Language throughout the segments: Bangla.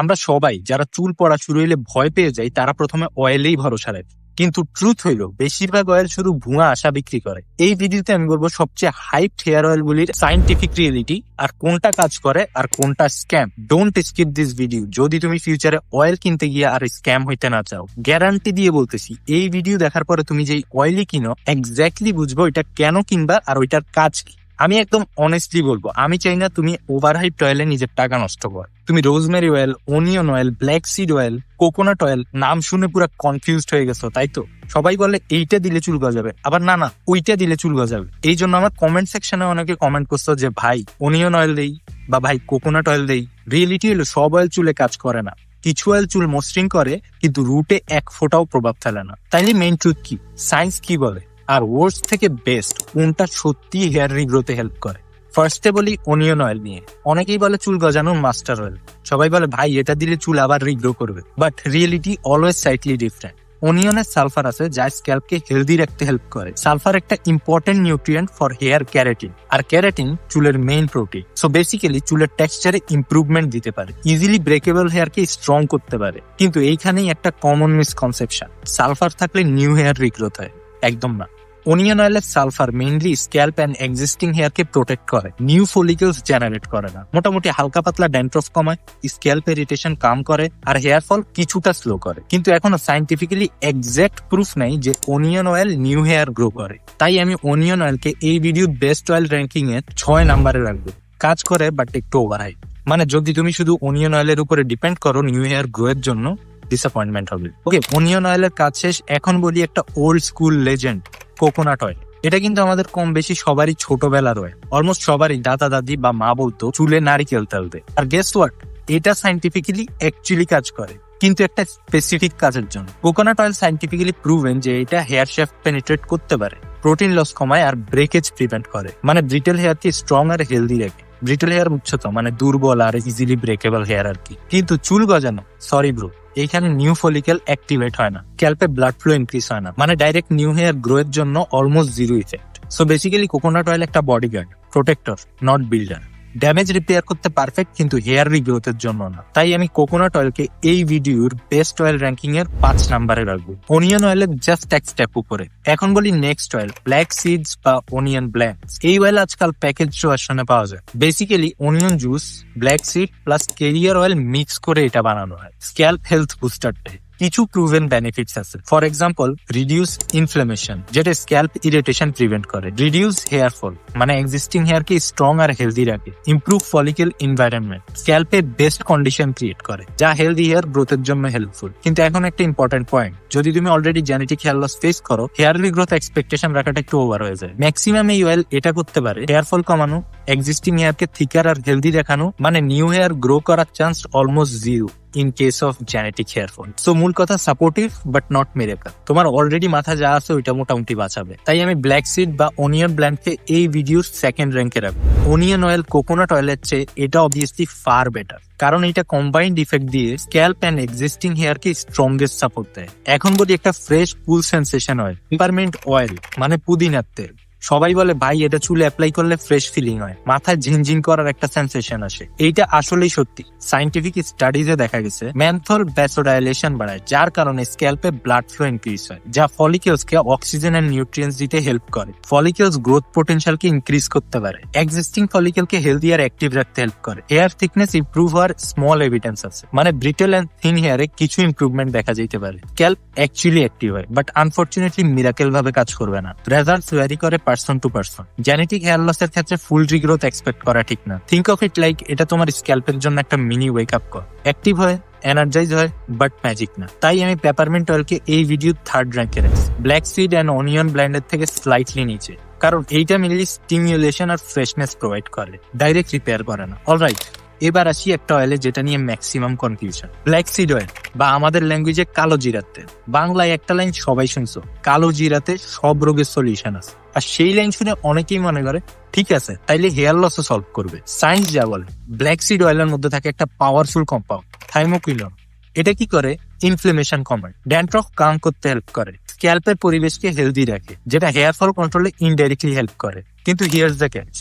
আমরা সবাই যারা চুল পড়া শুরু হইলে ভয় পেয়ে যাই, তারা প্রথমে অয়েলেই ভরসা রাখে কিন্তু ট্রুথ হইল, বেশিরভাগ অয়েল শুধু ভুয়া আশা বিক্রি করে। এই ভিডিওতে আমি বলব সবচেয়ে হাইপ হেয়ার অয়েল গুলির সাইন্টিফিক রিয়েলিটি আর কোনটা কাজ করে আর কোনটা scam don't skip this video যদি তুমি ফিউচারে অয়েল কিনতে গিয়ে আর স্ক্যাম হইতে না চাও গ্যারান্টি দিয়ে বলতেছি, এই ভিডিও দেখার পরে তুমি যেই অয়েলই কিনো এক্স্যাক্টলি বুঝব এটা কেন কিনবা আর ওইটার কাজ কি। আমি একদম অনেস্টলি বলব, আমি চাই না তুমি ওভারহাইপ অয়েলে নিজের টাকা নষ্ট কর। তুমি rosemary oil onion oil black seed oil coconut oil নাম শুনে পুরো কনফিউজড হয়ে গেছো, তাই তো? সবাই বলে এইটা দিলে চুল গজাবে, আবার না না, ওইটা দিলে চুল গজাবে। এই জন্য আমার কমেন্ট সেকশনে অনেকে কমেন্ট করছ যে, ভাই অনিয়ন অয়েল দেই বা ভাই কোকোনাট অয়েল দেই। রিয়েলিটি হলো সব অয়েল চুলে কাজ করে না। কিছু অয়েল চুল মসৃণ করে, কিন্তু রুটে এক ফোঁটাও প্রভাব ফেলে না। তাইলে মেইন ট্রুথ কি? সায়েন্স কি বলে? আর ওয়ার্স থেকে বেস্ট কোনটা সত্যি হেয়ার রিগ্রোতে হেল্প করে? ফার্স্টে বলি অনিয়ন অয়েল নিয়ে। অনেকেই বলে চুল গজানোর মাস্টার অয়েল সবাই বলে, ভাই, এটা দিলে চুল আবার রিগ্রো করবে। But reality always slightly different অনিয়নের sulphur আছে, যা স্ক্যাল্পকে হেলদি রাখতে হেল্প করে। সালফার একটা important nutrient for hair keratin R keratin চুলের মেইন প্রোটিন সো বেসিক্যালি চুলের টেক্সচারে ইম্প্রুভমেন্ট দিতে পারে। ইজিলি ব্রেকেবল হেয়ারকে স্ট্রং করতে পারে। কিন্তু এইখানেই একটা কমন মিসকনসেপশন সালফার থাকলে নিউ হেয়ার রিগ্রোথ হয়। একদম না। অনিয়ন অয়েলের sulphur mainly scalp and existing হেয়ারকে protect করে। নিউ ফলিকলস জেনারেট করে না। মোটামুটি হালকা পাতলা ড্যান্ড্রফ কমায় স্ক্যাল্প ইরিটেশন কাম করে, আর হেয়ার ফল কিছুটা স্লো করে। কিন্তু এখনও সাইন্টিফিক্যালি এক্সাক্ট প্রুফ নেই যে onion oil new hair grow করে। তাই আমি অনিয়ন অয়েলকে এই ভিডিও বেস্ট অয়েল র্যাঙ্কিং এর ছয় নাম্বারে রাখব। কাজ করে বাট একটু ওভার মানে যদি তুমি শুধু অনিয়ন অয়েলের উপরে ডিপেন্ড করো নিউ হেয়ার গ্রো এর জন্য ডিসঅ্যাপয়েন্টমেন্ট হবে। ওকে অনিয়ন অয়েলের কাজ শেষ। এখন বলি একটা old school legend coconut oil এটা কিন্তু আমাদের কম বেশি সবারই ছোটবেলা রয়ে অলমোস্ট সবারই দাদা, দাদি বা মা বলতো, চুলে নারিকেল তেল দে। আর গেস ওয়াট এটা সাইন্টিফিক্যালি অ্যাকচুয়ালি কাজ করে। কিন্তু একটা স্পেসিফিক কাজের জন্য। কোকোনাট অয়েল সাইন্টিফিক্যালি প্রুভেন যে এটা হেয়ার শেফ পেনিট্রেট করতে পারে। প্রোটিন লস কমায় আর ব্রেকেজ প্রিভেন্ট করে। মানে ব্রিটেল হেয়ারকে স্ট্রং আর হেলদি রাখে। ব্রিটেল হেয়ার উচ্চত মানে দুর্বল আর ইজিলি ব্রেকেবল হেয়ার আর কি। কিন্তু চুল গজানো সরি ব্রো এইখানে নিউ ফলিকেল অ্যাক্টিভেট হয় না। ক্যাল্পে ব্লাড ফ্লো ইনক্রিজ হয় না। মানে ডাইরেক্ট নিউ হেয়ার গ্রো এর জন্য almost zero effect so basically coconut oil একটা bodyguard protector not builder damage repair করতে পারফেক্ট কিন্তু হেয়ার রিগ্রোথের জন্য না। তাই আমি কোকোনাট অয়েলকে এই ভিডিওর বেস্ট অয়েল র্যাঙ্কিং এর পাঁচ নাম্বারে রাখব। অনিয়ন অয়েলের জাস্ট এক স্টেপ উপরে। এখন বলি নেক্সট অয়েল ব্ল্যাক সিডস বা অনিয়ন ব্ল্যাক এই অয়েল আজকাল প্যাকেজ ভার্সনে পাওয়া যায়। Basically onion juice black seed plus carrier oil mix করে এটা বানানো হয়। স্ক্যাল্প হেলথ বুস্টার টাইপ কিছু প্রুভেন বেনিফিটস আছে। ফর এক্সাম্পল রিডিউস ইনফ্লামেশন যেটা স্ক্যাল্প ইরিটেশন প্রিভেন্ট করে। রিডিউস হেয়ার ফল মানে এক্সিস্টিং হেয়ারকে স্ট্রং আর হেলদি রাখে। ইম্প্রুভ ফলিকেল এনভায়রনমেন্ট স্ক্যাল্পে বেস্ট কন্ডিশন ক্রিয়েট করে, যা হেলদি হেয়ার গ্রোথের জন্য হেল্পফুল কিন্তু এখন একটা ইম্পর্টেন্ট পয়েন্ট যদি তুমি already genetic hair loss face করো হেয়ার গ্রোথ এক্সপেকটেশন রাখাটা একটু ওভার হয়ে যায়। ম্যাক্সিমাম এই অয়েল এটা করতে পারে হেয়ার ফল কমানো এক্সিস্টিং হেয়ারকে থিকার আর হেলদি দেখানো মানে নিউ হেয়ার গ্রো করার chance almost zero in case of genetic hair fall so মূল কথা সাপোর্টিভ বাট নট মেরেকাল তোমার অলরেডি মাথা যা আছে ওইটা মোটামুটি বাঁচাবে। তাই আমি ব্ল্যাক সিড বা অনিয়ন ব্ল্যান্ডকে এই ভিডিওর সেকেন্ড র্যাঙ্কে রাখব। অনিয়ন অয়েল কোকোনাট অয়েলের চেয়ে এটা অবভিয়াসলি ফার বেটার কারণ এটা কম্বাইন্ড ইফেক্ট দিয়ে স্ক্যাল্প অ্যান্ড এক্সিস্টিং হেয়ারকে স্ট্রংগেস্ট সাপোর্ট দেয়। এখন বলি একটা fresh cool sensation oil peppermint oil মানে পুদিনার তেল। সবাই বলে, ভাই, এটা চুলে অ্যাপ্লাই করলে ফ্রেশ ফিলিং হয়। মাথায় ঝিনঝিন করার একটা সেন্সেশন আসে। এইটা আসলেই সত্যি। সাইন্টিফিক স্টাডিজে দেখা গেছে ম্যানথল ব্যাসোডাইলেশন বাড়ায়, যার কারণে স্ক্যাল্পে ব্লাড ফ্লো ইনক্রিজ হয়, যা ফলিকেলস কে অক্সিজেন এন্ড নিউট্রিয়েন্টস দিতে হেল্প করে। ফলিকেলস গ্রোথ পোটেনশিয়াল কে ইনক্রিজ করতে পারে। এক্সিস্টিং ফলিকেল কে হেলদি আর অ্যাক্টিভ রাখতে হেল্প করে। হেয়ার থিকনেস ইম্প্রুভ হওয়ার স্মল এভিডেন্স আছে। মানে ব্রিটেল এন্ড থিন হেয়ারে কিছু ইম্প্রুভমেন্ট দেখা যেতে পারে। স্ক্যাল্প অ্যাকচুয়ালি অ্যাক্টিভ হয় বাট আনফর্চুনেটলি মিরাকেল ভাবে কাজ করবে না। রেজাল্টস ভ্যারি করে person to person genetic hair লসের ক্ষেত্রে ফুল রিগ্রোথ এক্সপেক্ট করা ঠিক না। থিঙ্ক অফ ইট লাইক এটা তোমার স্ক্যাল্পের জন্য একটা মিনি ওয়েক আপ কর অ্যাক্টিভ হয় এনার্জাইজ হয় বাট ম্যাজিক না। তাই আমি পেপারমেন্ট অয়েলকে এই ভিডিও থার্ড র্যাঙ্কে রাখছি। ব্ল্যাক সিড অ্যান্ড অনিয়ন ব্ল্যান্ডের থেকে স্লাইটলি নিচে। কারণ এইটা মেনলি স্টিমুলেশন আর ফ্রেশনেস প্রোভাইড করে। ডাইরেক্ট রিপেয়ার করে না। অলরাইট এবার আসি একটা অয়েলে যেটা নিয়ে maximum confusion black seed oil বা আমাদের ল্যাঙ্গুয়েজে কালো জিরাতে। বাংলায় একটা লাইন সবাই শুনছো। কালো জিরাতে সব রোগের সলিউশন আছে। আর সেই লাইন শুনে অনেকেই মনে করে, ঠিক আছে, তাইলে হেয়ার লসও সলভ করবে। সায়েন্স যা বলে ব্ল্যাক সিড অয়েল এর মধ্যে থাকে একটা পাওয়ারফুল কম্পাউন্ড থাইমোকুইলন এটা কি করে? ইনফ্লেমেশন কমায় ড্যান্ড্রফ কাম করতে হেল্প করে স্ক্যাল্পের পরিবেশকে হেলদি রাখে, যেটা হেয়ার ফল কন্ট্রোলে ইনডাইরেক্টলি হেল্প করে। কিন্তু here's the catch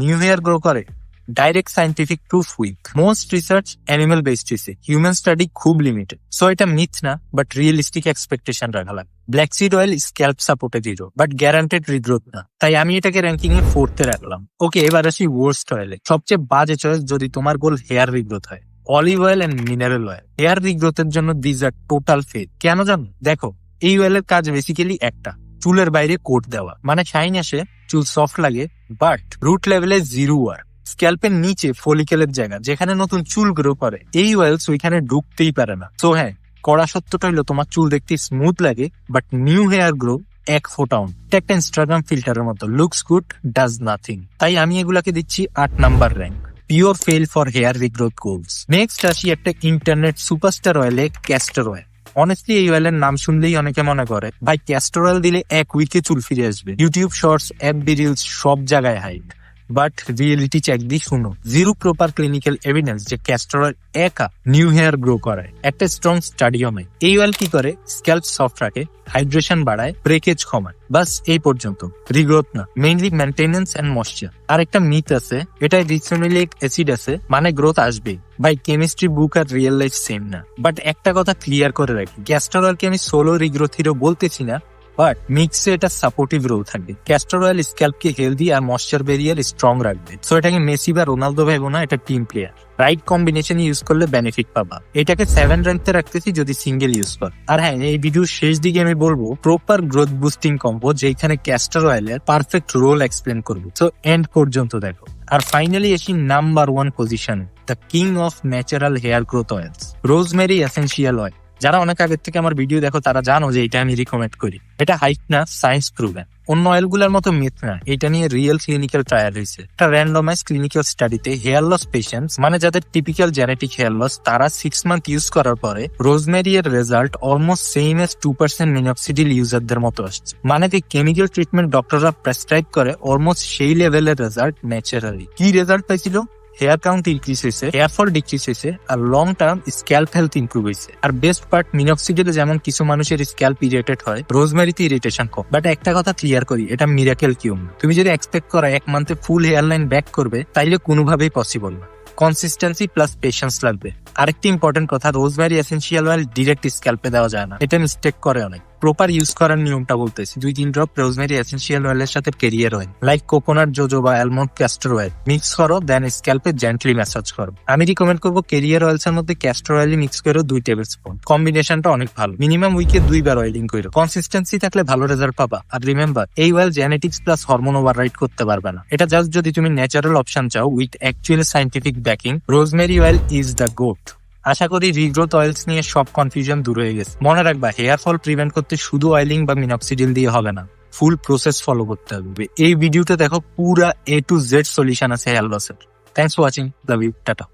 new hair grow করে direct scientific proof with most research animal based হয়েছে হিউম্যান স্টাডি খুব লিমিটেড সো এটা মিথ না বাট রিয়েলিস্টিক এক্সপেকটেশন রাখা লাগে। ব্ল্যাক সিড অয়েল স্ক্যাল্প সাপোর্টে দিল বাট গ্যারান্টেড রিগ্রোথ না। তাই আমি এটাকে র্যাঙ্কিং এ ফোর্থে রাখলাম। ওকে এবার আসি ওয়ার্স্ট অয়েলে সবচেয়ে বাজে চয়েস যদি তোমার গোল হেয়ার রিগ্রোথ হয়। Olive oil and mineral oil hair রিগ্রোথের জন্য দিজ আর টোটাল ফেক কেন জানো? দেখো, এই অয়েলের কাজ বেসিক্যালি একটা। চুলের বাইরে কোট দেওয়া। মানে শাইন আসে, চুল সফট লাগে বাট রুট লেভেলে জিরো আর। স্ক্যাল্পের নিচে ফলিকেলের জায়গা, যেখানে নতুন চুল গ্রো করে, এই অয়েলস ওইখানে ঢুকতেই পারে না। তো হ্যাঁ কড়া সত্যটা হলো তোমার চুল দেখতে স্মুথ লাগে বাট নিউ হেয়ার গ্রো এক ফোটাউন একটা ইনস্টাগ্রাম ফিল্টারের মতো। লুকস গুড ডাজ নাথিং তাই আমি এগুলাকে দিচ্ছি আট number rank pure fail for hair regrowth goals next আসি একটা ইন্টারনেট সুপারস্টার অয়েলে ক্যাস্টার অয়েল অনেস্টলি এই অয়েলের নাম শুনলেই অনেকে মনে করে, ভাই ক্যাস্টর অয়েল দিলে এক উইকে চুল ফিরে আসবে। ইউটিউব শর্টস অ্যাপ রিলস সব জায়গায় হাইট বাট রিয়েলিটি চেক দিয়ে শুনো। জিরো প্রপার ক্লিনিক্যাল এভিডেন্স যে ক্যাস্টর অয়েল একা নিউ হেয়ার গ্রো করায়। একটা স্ট্রং স্টাডিয়ামে এই অয়েল কি করে? স্ক্যাল্প সফট রাখে হাইড্রেশন বাড়ায় ব্রেকেজ কমায়। বাস এই পর্যন্ত। রিগ্রোথ না মেইনলি মেনটেনেন্স এন্ড ময়শ্চার আর একটা মিথ আছে এটাই রিসোনিলিক অ্যাসিড আছে মানে গ্রোথ আসবে বাই কেমিস্ট্রি বুক আর রিয়েল লাইফ সেম না। বাট একটা কথা ক্লিয়ার করে রাখি। ক্যাস্টর অয়েলকে আমি সোলো রিগ্রোথিরও বলতেছি না বাট মিক্সে এটা সাপোর্টিভ রোল থাকবে। ক্যাস্টর অয়েল স্ক্যাল্পকে হেলদি আর ময়শ্চার বেরিয়ার স্ট্রং রাখবে। সো এটাকে মেসি বা রোনালদো ভাইবো না এটা team player right combination use করলে বেনিফিট পাবা। এটাকে সেভেন র্যাঙ্কতে রাখতেছি যদি সিঙ্গেল ইউজ কর। আর হ্যাঁ এই ভিডিওর শেষ দিকে আমি বলব প্রপার গ্রোথ বুস্টিং কম্বো যেখানে ক্যাস্টর অয়েলের পারফেক্ট রোল এক্সপ্লেন করব। সো এন্ড পর্যন্ত দেখো। আর finally AC number one position the king of natural hair growth oils rosemary essential oil যারা অনেক আগের থেকে আমার ভিডিও দেখো, তারা জানো যে এটা আমি রিকমেন্ড করি। এটা হাইট না সায়েন্স প্রুভেন অন্য অয়েলগুলোর মতো মিথ না। এটা নিয়ে রিয়েল ক্লিনিক্যাল ট্রায়াল হয়েছে। একটা র্যান্ডমাইজ ক্লিনিক্যাল স্টাডিতে হেয়ার লস পেশেন্টস মানে যাদের টিপিক্যাল জেনেটিক হেয়ার লস তারা সিক্স মান্থ ইউজ করার পরে রোজমেরি এর result almost same as two percent minoxidil ইউজারদের মতো আসছে। মানে যে কেমিক্যাল ট্রিটমেন্ট ডক্টররা প্রেসক্রাইব করে অলমোস্ট সেই লেভেলের রেজাল্ট ন্যাচারালি কি রেজাল্ট পাইছিল? হেয়ার কাউন্ট ইনক্রিজ হয়েছে হেয়ার ফল ডিক্রিজ হয়েছে, আর long term scalp health improve হয়েছে। আর বেস্ট পার্ট মিনক্সিডিলে যেমন কিছু মানুষের স্ক্যাল্প ইরিটেট হয় রোজমেরিতে ইরিটেশন কম। বাট একটা কথা ক্লিয়ার করি, এটা মিরাকেল কিউম তুমি যদি এক্সপেক্ট করা এক মান্থে ফুল হেয়ার লাইন ব্যাক করবে, তাইলে কোনোভাবেই পসিবল না। কনসিস্টেন্সি প্লাস পেশেন্স লাগবে। আরেকটি ইম্পর্টেন্ট কথা রোজমেরি এসেন্সিয়াল অয়েল ডিরেক্ট স্ক্যাল্পে দেওয়া যায় না। এটা মিস্টেক করে অনেক। প্রপার ইউজ করার নিয়মটা বলতেছি। দুই তিন ড্রপ রোজমেরি এসেন্সিয়াল অয়েলের সাথে carrier oil like coconut jojoba বা অ্যালমন্ড ক্যাস্টর অয়েল মিক্স করো দেন স্ক্যাল্পে জেন্টলি ম্যাসাজ করো। আমি রিকমেন্ড করব কেরিয়ার অয়েলস এর মধ্যে ক্যাস্টর অয়েল মিক্স করো দুই টেবিল স্পুন কম্বিনেশনটা অনেক ভালো। মিনিমাম উইকে দুইবার অয়েলিং করো। কনসিস্টেন্সি থাকলে ভালো রেজাল্ট পাবা। আর রিমেম্বার এই oil genetics plus hormone override করতে পারবে না। এটা জাস্ট যদি তুমি ন্যাচারাল অপশন চাও with actual scientific backing rosemary oil is the GOAT আশা করি রিগ্রোথ অয়েলস নিয়ে সব কনফিউশন দূর হয়ে গেছে। মনে রাখবা হেয়ার ফল প্রিভেন্ট করতে শুধু অয়েলিং বা মিনক্সিডিল দিয়ে হবে না ফুল প্রসেস ফলো করতে হবে। এই ভিডিওতে দেখো পুরা এ টু জেড সলিউশন আছে হেয়ার লসের thanks for watching love you tata.